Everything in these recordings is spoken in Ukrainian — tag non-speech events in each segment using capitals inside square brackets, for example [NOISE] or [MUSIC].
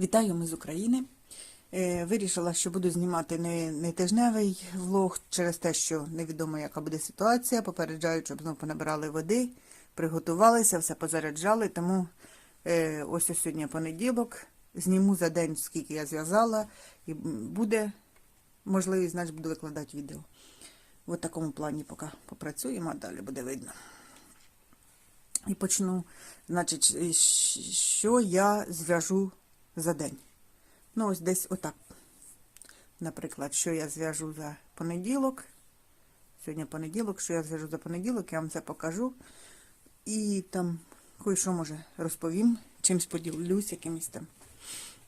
Вітаю, ми з України. Е, Вирішила, що буду знімати не, не тижневий влог через те, що невідомо, яка буде ситуація. Попереджають, щоб знову понабирали води, приготувалися, все позаряджали. Тому е, ось ось сьогодні понеділок. Зніму за день, скільки я зв'язала, і буде можливість, значить, буду викладати відео. В такому плані поки попрацюємо, а далі буде видно. І почну, значить, е, що я зв'яжу за день. Ну, ось десь отак. Наприклад, що я зв'яжу за понеділок. Сьогодні понеділок, що я зв'яжу за понеділок, я вам це покажу. І там кое-що може розповім, чимсь поділюсь, якимись там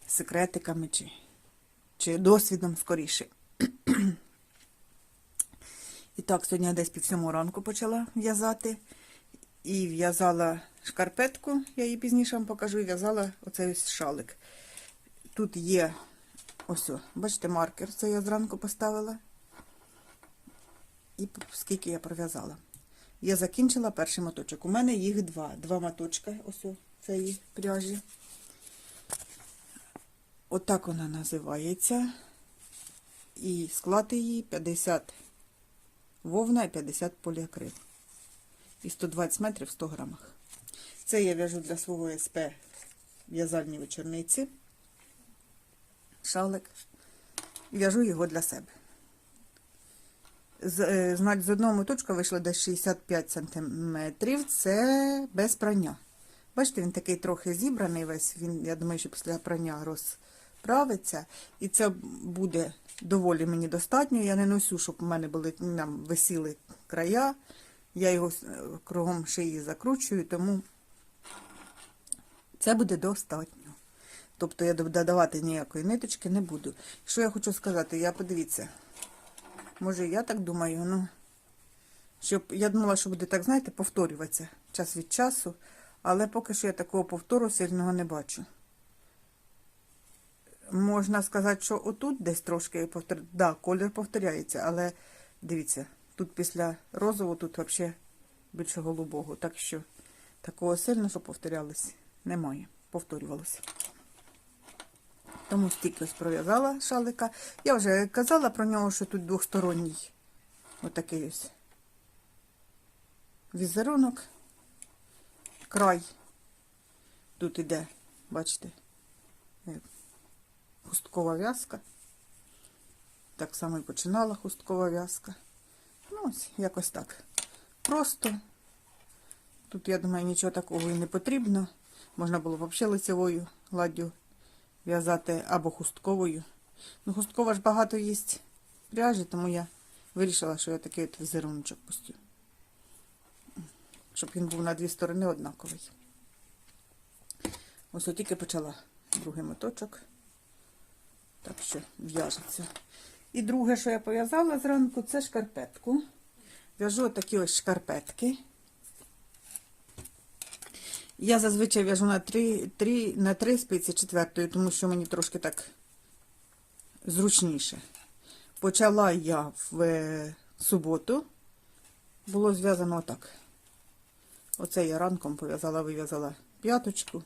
секретиками чи, чи досвідом скоріше. [CLEARS THROAT] І так, сьогодні я десь пів сьомого ранку почала в'язати. І в'язала шкарпетку, я її пізніше вам покажу, і в'язала оцей ось шалик. Тут є ось, бачите, маркер, це я зранку поставила. І скільки я пров'язала. Я закінчила перший моточок. У мене їх два. Два моточка ось о, цієї пряжі. Отак вона називається. І склад її 50 вовна і 50 поліакрил. І 120 метрів в 100 грамах. Це я в'яжу для свого СП в'язальні вечорниці. Шалик. В'яжу його для себе. З, е, значить, з одного моточка вийшло десь 65 сантиметрів. Це без прання. Бачите, він такий трохи зібраний весь. Він, я думаю, що після прання розправиться. І це буде доволі мені достатньо. Я не носю, щоб у мене були нам висіли края. Я його е, кругом шиї закручую, тому це буде достатньо. Тобто я додавати ніякої ниточки не буду. Що я хочу сказати? Я подивіться. Може, я так думаю, ну. Щоб я думала, що буде так, знаєте, повторюватися час від часу, але поки що я такого повтору сильного не бачу. Можна сказати, що отут десь трошки повтор... да, колір повторяється, але дивіться, тут після розового, тут взагалі більше голубого. Так що такого сильно, що повторялось, немає. Повторювалося. Тому стільки ось пров'язала шалика. Я вже казала про нього, що тут двосторонній отакий ось візерунок. Край. Тут іде, бачите, е, хусткова в'язка. Так само і починала хусткова в'язка. Ось якось так. Просто. Тут, я думаю, нічого такого і не потрібно. Можна було взагалі лицевою ладдю в'язати або хустковою. Ну, хусткова ж багато їсть пряжі, тому я вирішила, що я такий от візеруночок пустю. Щоб він був на дві сторони однаковий. Ось тільки почала другий моточок. Так що в'яжеться. І друге, що я пов'язала зранку, це шкарпетку. В'яжу такі ось шкарпетки. Я зазвичай в'яжу на три, три, на три спиці четвертої, тому що мені трошки так зручніше. Почала я в е, суботу. Було зв'язано отак. Оце я ранком пов'язала, вив'язала п'яточку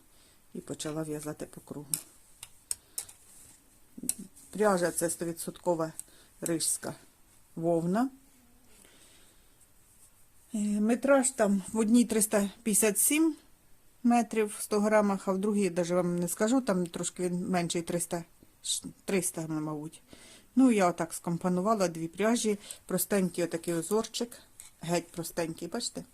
і почала в'язати по кругу. Пряжа це 100% рижська вовна. Е, Метраж там в одній 357 метрів в 100 грамах, а в другій, навіть вам не скажу, там трошки він менший 300, 300, мабуть. Ну, я отак скомпонувала дві пряжі, простенький отакий узорчик, геть простенький, бачите?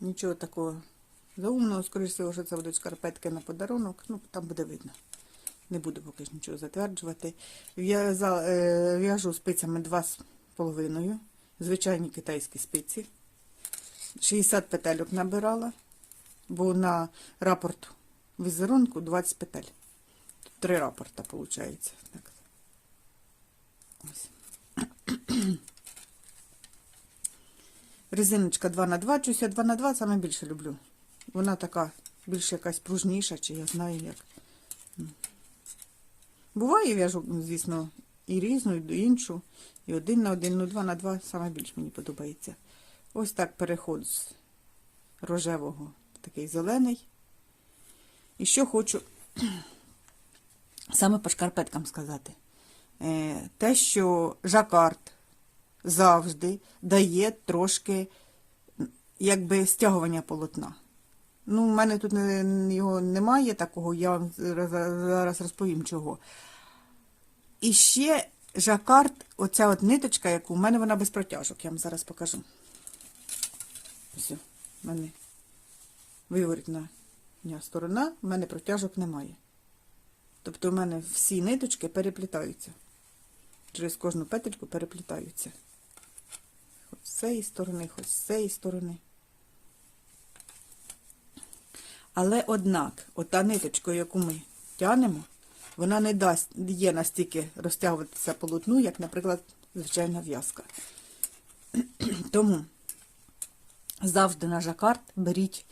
Нічого такого заумного, скоріше всього, що це будуть шкарпетки на подарунок, ну, там буде видно. Не буду поки ж нічого затверджувати. Е, В'яжу спицями 2,5, звичайні китайські спиці. 60 петельок набирала, бо на рапорт візерунку 20 петель. Три рапорта, виходить. Так. Ось. [CLEARS THROAT] Резиночка 2 на 2 чусь я 2 на 2 саме більше люблю. Вона така більш якась пружніша, чи я знаю як. Буває, в'яжу, звісно, і різну, і іншу, і один на один, ну два на два саме більш мені подобається. Ось так переход з рожевого такий зелений. І що хочу саме по шкарпеткам сказати. Е, Те, що жакард завжди дає трошки якби стягування полотна. Ну, в мене тут його немає такого, я вам зараз- розповім чого. І ще жакард, оця от ниточка, яку в мене вона без протяжок, я вам зараз покажу. Ось, в мене виворітна сторона, в мене протяжок немає. Тобто в мене всі ниточки переплітаються. Через кожну петельку переплітаються. Хоч з цієї сторони, хоч з цієї сторони. Але однак, ота ниточка, яку ми тянемо, вона не дасть є настільки розтягуватися полотну, як, наприклад, звичайна в'язка. [CLEARS THROAT] Тому завжди на жакард беріть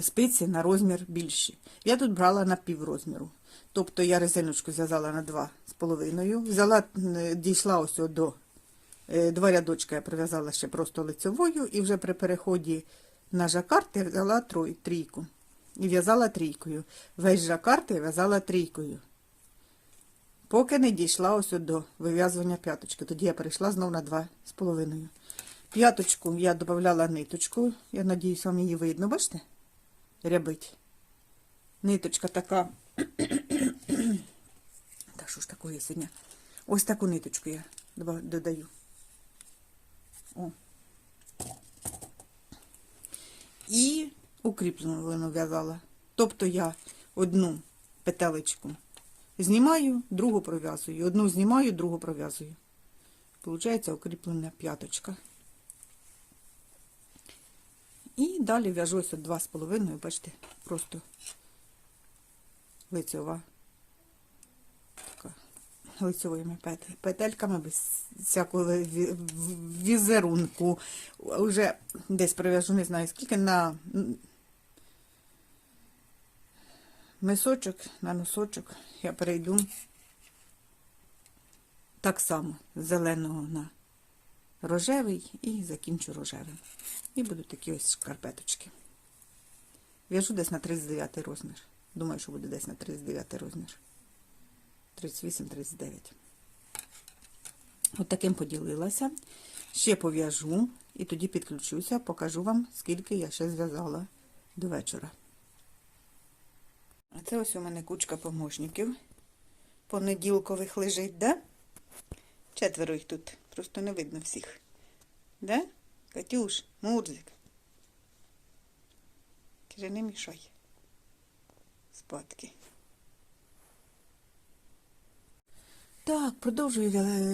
спиці на розмір більші. Я тут брала на пів розміру. Тобто я резиночку зв'язала на 2,5. Взяла, е, дійшла ось до е, два рядочка я прив'язала ще просто лицевою, і вже при переході на жакард я взяла трійку. І в'язала трійкою. Весь жакард я в'язала трійкою. Поки не дійшла ось до вив'язування п'яточки. Тоді я перейшла знов на 2,5. П'яточку я додавала ниточку. Я надіюсь, вам її видно, бачите? Рябить. Ниточка така. [CLEARS THROAT] так, що ж такое сьогодні? Ось таку ниточку я додаю. О. І укріплену в'язала. Тобто я одну петелечку знімаю, другу пров'язую. Одну знімаю, другу пров'язую. Получається укріплена п'яточка. І далі в'яжу ось два з половиною, бачите, просто лицьова. Така, лицьовими петельками, без всякого візерунку. Уже десь прив'яжу, не знаю скільки, на мисочок, на носочок я перейду так само з зеленого на рожевий і закінчу рожевим. І будуть такі ось шкарпеточки. В'яжу десь на 39 розмір. Думаю, що буде десь на 39 розмір. 38-39. От таким поділилася. Ще пов'яжу і тоді підключуся, покажу вам, скільки я ще зв'язала до вечора. А це ось у мене кучка помощників. Понеділкових лежить, да? Четверо їх тут. Просто не видно всіх. Да? Катюш, Мурзик. Каже, не мішай. Спадки. Так, продовжую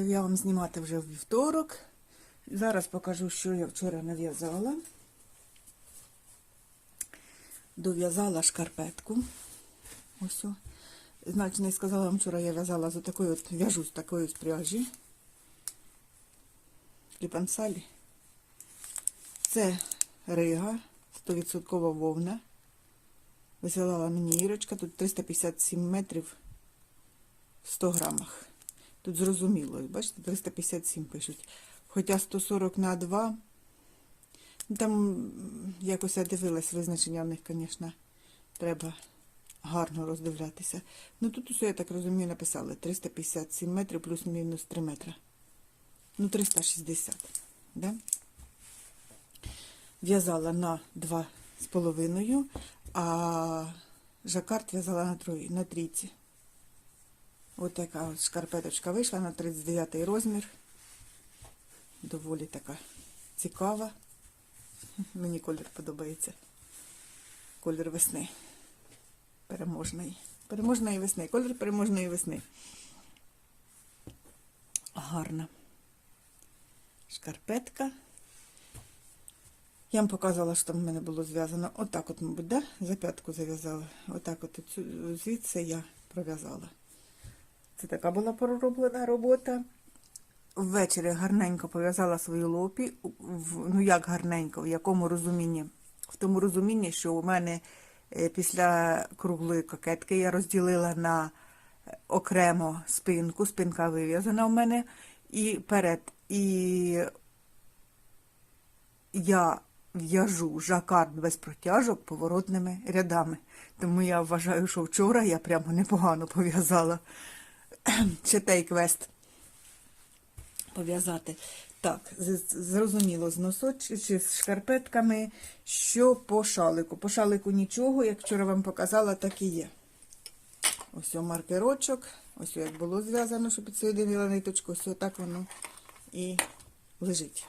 я, вам знімати вже в вівторок. Зараз покажу, що я вчора нав'язала. Дов'язала шкарпетку. Ось. Значить, не сказала вам вчора, я в'язала з такої от, в'яжу з такої от пряжі. Ліпансалі. Це рига, 100% вовна. Висилала мені Ірочка, тут 357 метрів в 100 грамах. Тут зрозуміло, бачите, 357 пишуть. Хоча 140 на 2. Ну, Там якось я дивилась, визначення в них, звісно, треба гарно роздивлятися. Ну тут усе, я так розумію, написали 357 метрів плюс-мінус 3 метри. Ну, 360. Да? В'язала на 2,5, а жакард в'язала на, трої, на трійці. Ось така от шкарпеточка вийшла на 39 розмір. Доволі така цікава. Мені колір подобається. Колір весни. Переможний. Переможної весни. Колір переможної весни. Гарна. Шкарпетка. Я вам показувала, що там в мене було зв'язано. Отак от, мабуть, да? за п'ятку зав'язала. Отак от звідси я пров'язала. Це така була пророблена робота. Ввечері гарненько пов'язала свої лопі. Ну як гарненько, в якому розумінні? В тому розумінні, що у мене після круглої кокетки я розділила на е, окремо спинку, спинка вив'язана в мене, і перед. І я в'яжу жакард без протяжок поворотними рядами. Тому я вважаю, що вчора я прямо непогано пов'язала. Ще той квест пов'язати. Так, зрозуміло, з носоч... чи з шкарпетками, що по шалику. По шалику нічого, як вчора вам показала, так і є. Ось маркерочок, ось як було зв'язано, що підсоєдинила ниточку, ось отак воно і лежить.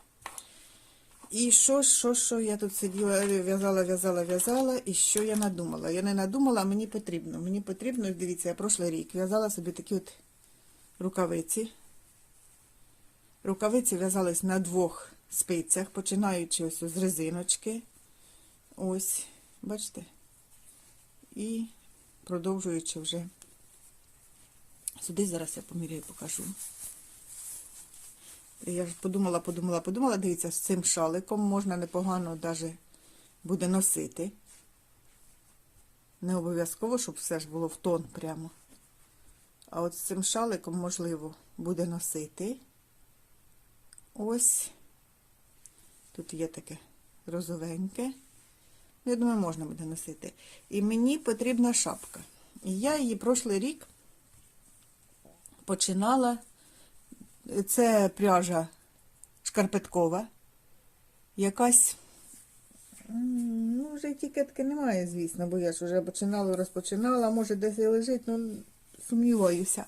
І що, що, що я тут сиділа, в'язала, в'язала, в'язала, і що я надумала? Я не надумала, а мені потрібно. Мені потрібно, дивіться, я прошлий рік в'язала собі такі от рукавиці. Рукавиці в'язались на двох спицях, починаючи ось з резиночки. Ось, бачите? І продовжуючи вже. Сюди зараз я поміряю, покажу. Я ж подумала, подумала, подумала, дивіться, з цим шаликом можна непогано даже буде носити. Не обов'язково, щоб все ж було в тон прямо. А от з цим шаликом, можливо, буде носити. Ось. Тут є таке розовеньке. Ну, Я думаю, можна буде носити. І мені потрібна шапка. І я її прошлий рік починала. Це пряжа шкарпеткова. Якась. Ну, вже етикетки немає, звісно, бо я ж вже починала, розпочинала, може десь і лежить, ну сумніваюся.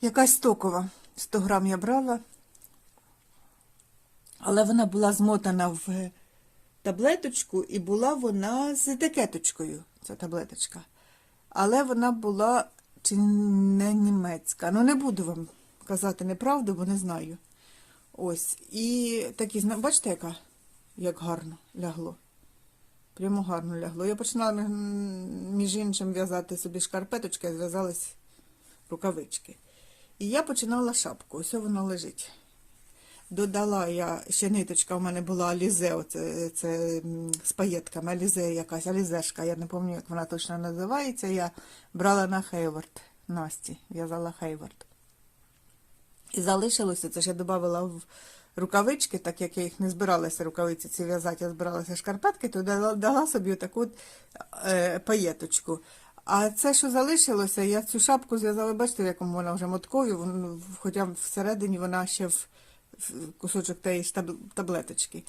Якась стокова. 100 грам я брала, але вона була змотана в таблеточку, і була вона з етикеточкою, ця таблеточка. Але вона була чи не німецька. Ну, не буду вам казати неправду, бо не знаю. Ось. І такі, бачите, яка? Як гарно лягло. Прямо гарно лягло. Я починала між іншим в'язати собі шкарпеточки, а зв'язались рукавички. І я починала шапку. Ось вона лежить. Додала я ще ниточка, у мене була алізе, оце, це з паєтками, алізе якась, алізешка, я не пам'ятаю, як вона точно називається. Я брала на Хейвард Насті, в'язала Хейвард. І залишилося, це ж я додавала в рукавички, так як я їх не збиралася рукавиці ці в'язати, я збиралася шкарпетки, то дала, собі таку е, паєточку. А це, що залишилося, я цю шапку зв'язала, бачите, в якому вона вже моткові, хоча всередині вона ще в кусочок тієї ж таб- таблеточки.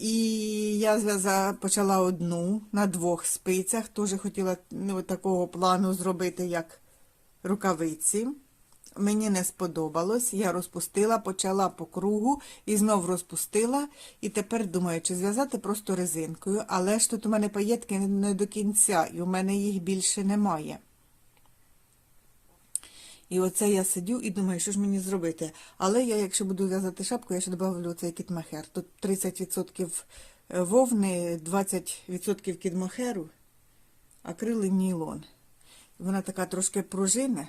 І я почала одну на двох спицях, теж хотіла ну, такого плану зробити, як рукавиці. Мені не сподобалось, я розпустила, почала по кругу і знов розпустила. І тепер думаю, чи зв'язати просто резинкою, але ж тут у мене паєтки не до кінця, і у мене їх більше немає. І оце я сидю і думаю, що ж мені зробити. Але я, якщо буду в'язати шапку, я ще додавлю цей кітмахер. Тут 30% вовни, 20% кітмахеру, акрил і нілон. Вона така трошки пружина.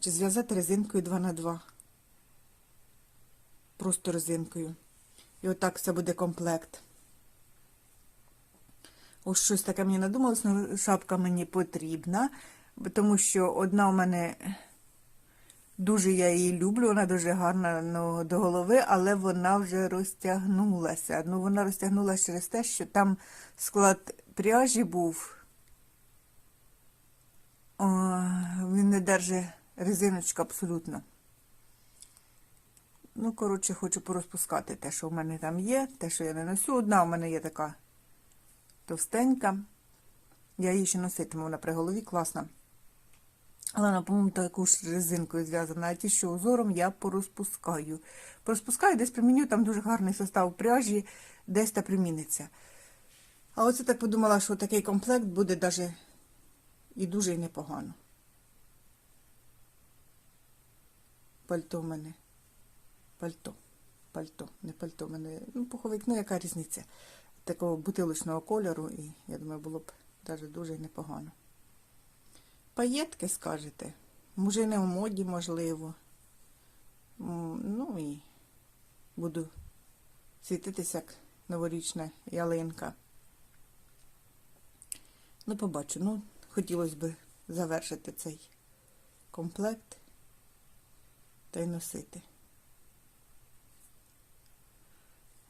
Чи зв'язати резинкою 2 на 2 Просто резинкою. І отак це буде комплект. Ось щось таке мені надумалось, але шапка мені потрібна, тому що одна у мене дуже я її люблю, вона дуже гарна ну, до голови, але вона вже розтягнулася. Ну, вона розтягнулася через те, що там склад пряжі був. О, він не держить резиночку абсолютно. Ну, коротше, хочу порозпускати те, що в мене там є, те, що я не носю. Одна у мене є така товстенька. Я її ще носитиму, вона при голові класна. Але вона, по-моєму, ж резинкою зв'язана, а ті, що узором, я порозпускаю. Порозпускаю, десь приміню, там дуже гарний состав пряжі, десь та приміниться. А оце так подумала, що такий комплект буде даже і дуже і непогано. Пальто в мене. Пальто. Пальто, не пальто в мене. Ну, пуховик, ну яка різниця? Такого бутилочного кольору, і я думаю, було б навіть дуже непогано. Паєтки, скажете. Може, не в моді, можливо. Ну і буду світитися як новорічна ялинка. Ну, побачу. Ну, хотілося б завершити цей комплект та й носити.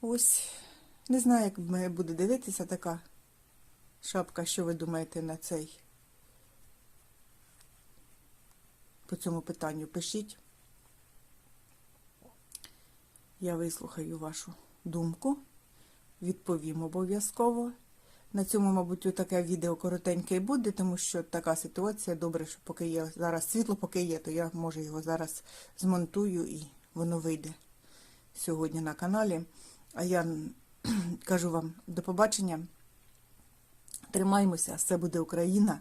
Ось Не знаю, як буде дивитися така шапка, що ви думаєте на цей по цьому питанню пишіть. Я вислухаю вашу думку, відповім обов'язково. На цьому, мабуть, таке відео коротеньке і буде, тому що така ситуація. Добре, що поки є зараз світло, поки є, то я може його зараз змонтую і воно вийде сьогодні на каналі. А я [CLEARS THROAT] кажу вам до побачення. Тримаймося, все буде Україна.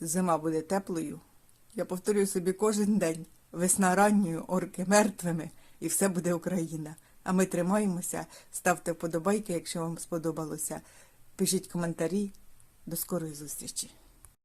Зима буде теплою. Я повторюю собі кожен день. Весна ранньою, орки мертвими, і все буде Україна. А ми тримаємося, ставте вподобайки, якщо вам сподобалося. Пишіть коментарі. До скорої зустрічі!